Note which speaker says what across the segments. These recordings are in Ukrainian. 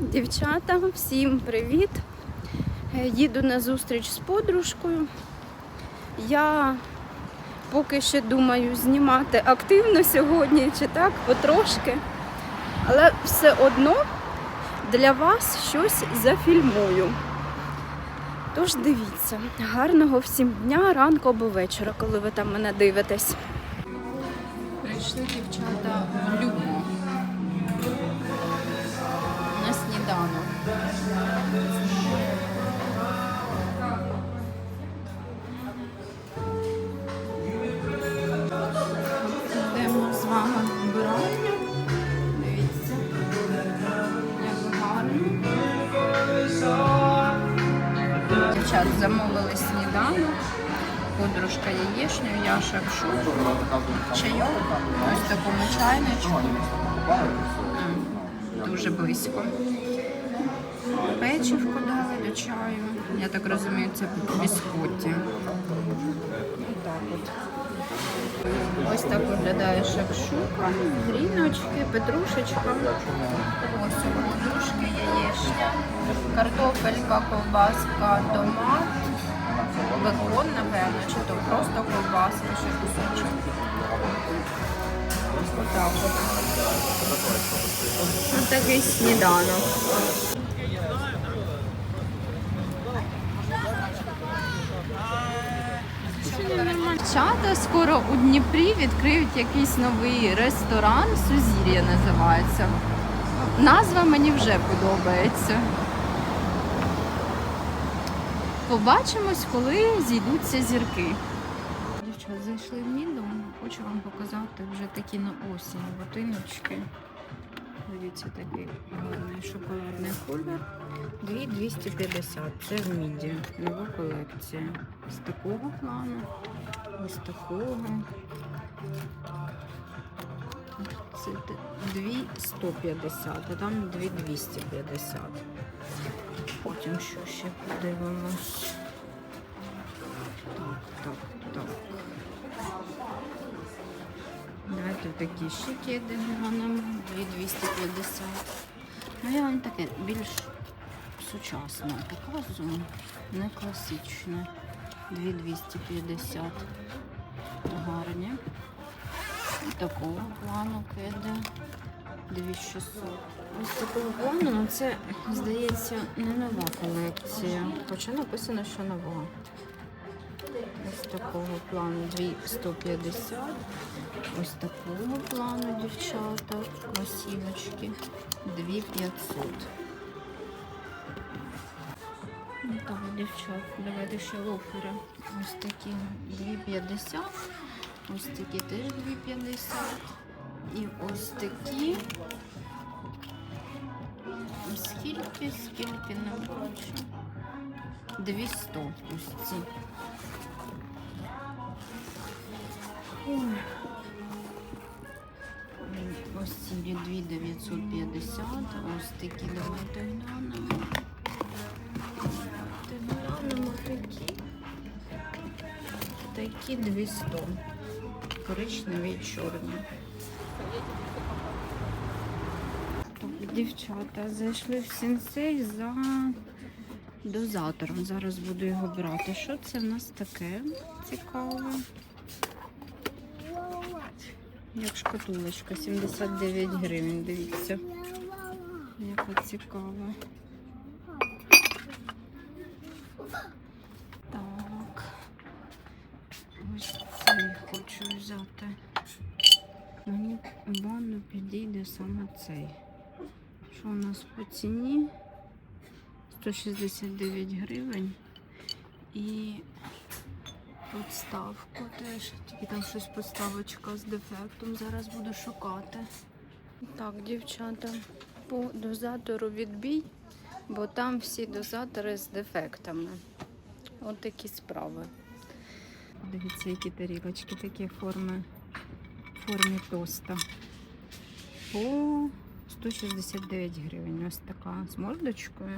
Speaker 1: Дівчата, всім привіт! Е, Їду на зустріч з подружкою. Я поки ще думаю знімати активно сьогодні чи так, потрошки. Але все одно для вас щось зафільмую. Тож дивіться, гарного всім дня, ранку або вечора, коли ви там мене дивитесь. Прийшли дівчата Дівчат замовили сніданок. Подружка яєчню, я шапшу, чайок, ось такому чайничку. Дуже близько. Печівку. Чаю. Я так розумію, це. Отак от. Ось так виглядає шакшука, гріночки, петрушечка. Ось у подружки яєчня, картопелька, ковбаска, томат, бекон, напевно, чи то просто ковбаска, ще кусочок. Отак от. Ось такий сніданок. Чата скоро у Дніпрі відкриють якийсь новий ресторан. Сузір'я називається. Назва мені вже подобається. Побачимось, коли зійдуться зірки. Дівчат, зайшли в мій дом. Хочу вам показати вже такі на осінь ботиночки. Дивіться, такий шоколадний колір. 2250. Це в міді. Нова колекція. З такого плану. Ось такого. Це 2150, а там 2250. Потім що ще подивимось. Давайте такі ще кеди глянемо. 2250. Ну я вам таке більш сучасне показую. Не класичне. 2250. Гарні. Такого плану кеди. 2600. Ось такого плану, ну це, здається, не нова колекція. Хоча написано, що нова. Ось такого плану 2150. Ось такого плану, дівчата, красивочки. 2500. Ну Так, дівчат, давайте ще лофери. Ось такі 250. Ось такі теж 250. І ось такі. Скільки, скільки не бачу. 200 ось ці. Ці 2950, ось такі давайте глянемо. Глянемо такі. Такі 200. Коричневі і чорні. Дівчата, зайшли в сенсей за дозатором. Зараз буду його брати. Що це в нас таке цікаве? Як шкатулочка, 79 гривень, дивіться. Яка цікава. Так. Ось цей хочу взяти. Мені в ванну підійде саме цей. Що у нас по ціні? 169 гривень. І Подставку теж. Тільки там щось подставочка з дефектом. Зараз буду шукати. Так, дівчата, по дозатору відбій, бо там всі дозатори з дефектами. От такі справи. Дивіться, які тарілочки, такі форми формі тоста. По 169 гривень. Ось така з мордочкою.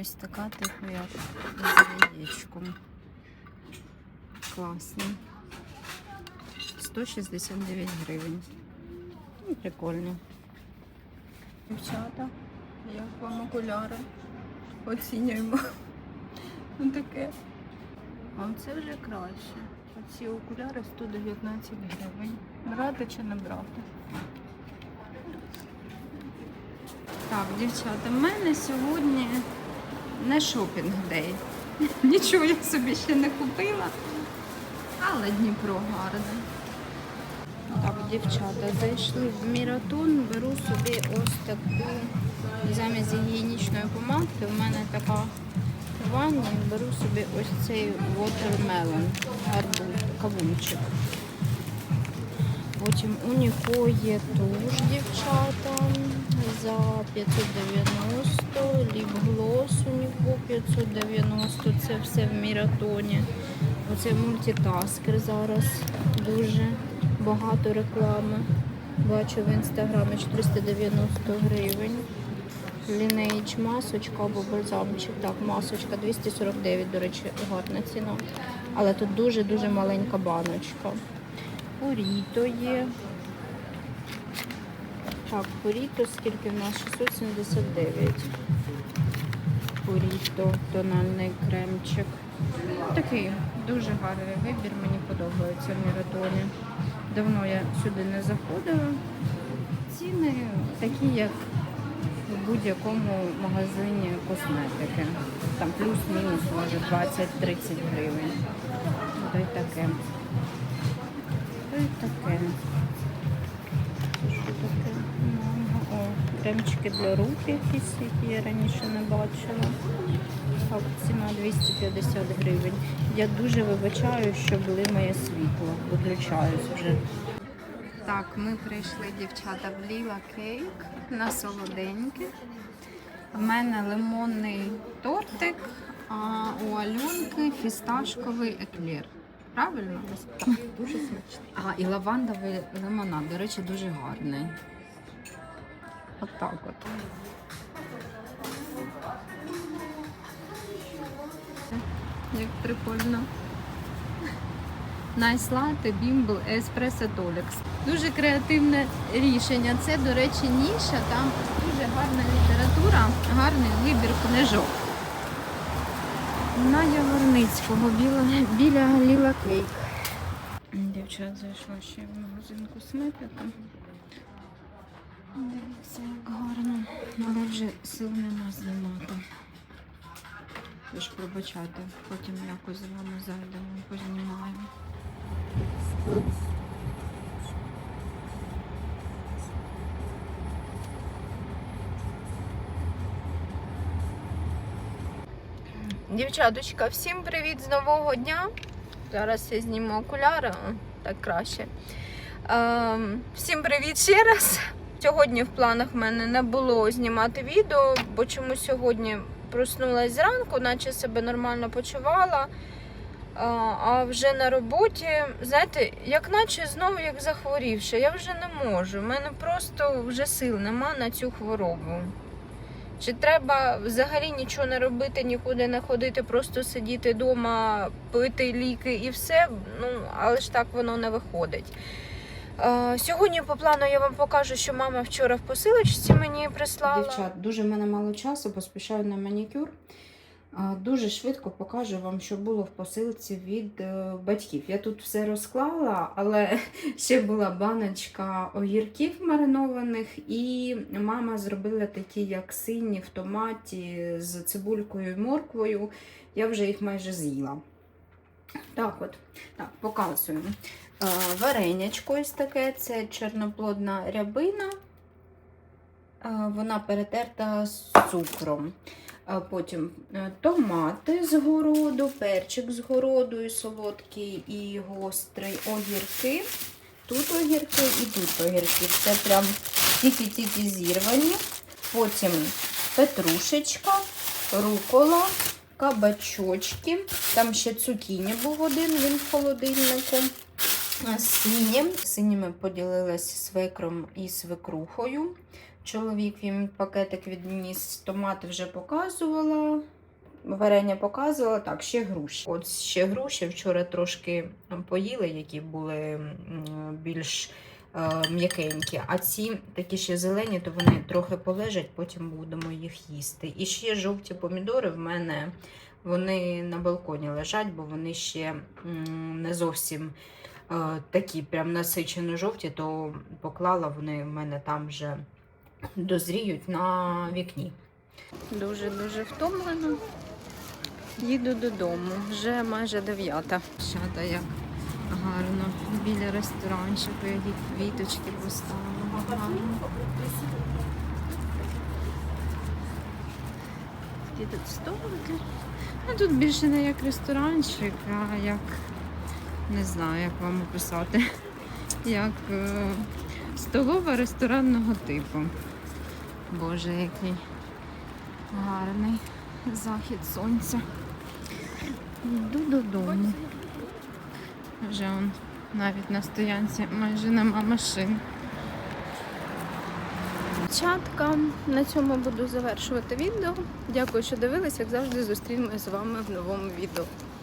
Speaker 1: Ось така, типу, як з яєчком. Класні. 169 гривень. Ну, Прикольно. Дівчата, Як вам окуляри? Оцінюємо. Ну таке. А це вже краще. Оці окуляри 119 гривень. Брати чи не брати? Так, дівчата, в мене сьогодні не шопінг дей. Нічого я собі ще не купила, але Дніпро гарне. Так, дівчата, зайшли в Міратон, беру собі ось таку замість гігієнічної помадки. У мене така в ванні, беру собі ось цей watermelon, кавунчик. Потім у Ніко є туш, дівчата, за 590, ліп-глос у Ніко 590, це все в Міратоні. Оце мультитаскер зараз дуже багато реклами. Бачу в інстаграмі 490 гривень. Lineage масочка або бальзамчик. Так, масочка 249, до речі, гарна ціна. Але тут дуже-дуже маленька баночка. Пуріто є. Так, пуріто, скільки в нас? 679. Пуріто, тональний кремчик. Такий дуже гарний вибір, мені подобається в Міратоні. Давно я сюди не заходила. Ціни такі, як в будь-якому магазині косметики. Там плюс-мінус, може 20-30 гривень. То й таке. То й таке. Що таке? О, кремчики для рук якісь, які я раніше не бачила. Так, ціна 250 гривень. Я дуже вибачаю, що блимає світло. Виключаюсь вже. Так, ми прийшли, дівчата, в Ліла Кейк на солоденьке. В мене лимонний тортик, а у Альонки фісташковий еклер. Правильно?
Speaker 2: Дуже смачно.
Speaker 1: А, і лавандовий лимонад, до речі, дуже гарний. Отак от. Як прикольно. Latte Bimble Espresso Tolex. Дуже креативне рішення. Це, до речі, ніша, там дуже гарна література, гарний вибір книжок. На Яворницького біля, біля Ліла Кейк. Дівчат зайшла ще в магазин косметики. Дивіться, як гарно. Але вже сил нема знімати. Ви ж пробачайте, потім якось з вами зайдемо, познімаємо. Дівчаточка, всім привіт з нового дня. Зараз я зніму окуляри, так краще. Ем, всім привіт ще раз. Сьогодні в планах в мене не було знімати відео, бо чомусь сьогодні проснулась зранку, наче себе нормально почувала. А, вже на роботі, знаєте, як наче знову як захворівши, я вже не можу. У мене просто вже сил нема на цю хворобу. Чи треба взагалі нічого не робити, нікуди не ходити, просто сидіти вдома, пити ліки і все. Ну, але ж так воно не виходить. Е, Сьогодні по плану я вам покажу, що мама вчора в посилочці мені прислала.
Speaker 2: Дівчат, дуже в мене мало часу, поспішаю на манікюр. Дуже швидко покажу вам, що було в посилці від е, батьків. Я тут все розклала, але ще була баночка огірків маринованих, і мама зробила такі, як сині в томаті з цибулькою і морквою. Я вже їх майже з'їла. Так от, так, показуємо. Варенячко ось таке, це чорноплодна рябина. Вона перетерта з цукром. Потім е, томати з городу, перчик з городу, і солодкий і гострий, огірки. Тут огірки і тут огірки. Це прям тільки-тільки зірвані. Потім петрушечка, рукола, кабачочки. Там ще цукіні був один, він в холодильнику. Сині. Синіми поділилась свекром і свекрухою. Чоловік їм пакетик відніс, томати вже показувала. Варення показувала, так, ще груші. От ще груші вчора трошки поїли, які були більш е, м'якенькі. А ці такі ще зелені, то вони трохи полежать, потім будемо їх їсти. І ще жовті помідори в мене вони на балконі лежать, бо вони ще м, не зовсім такі прям насичено жовті, то поклала вони в мене там вже дозріють на вікні.
Speaker 1: Дуже-дуже втомлена. Їду додому. Вже майже дев'ята. Шата як гарно. Біля ресторанчику, які квіточки поставила. Такі тут столики. Ну, тут більше не як ресторанчик, а як не знаю, як вам описати. Як е, столова ресторанного типу. Боже, який гарний захід сонця. Йду додому. Вже он навіть на стоянці майже нема машин. Чатка, на цьому буду завершувати відео. Дякую, що дивились. Як завжди, зустрінемось з вами в новому відео.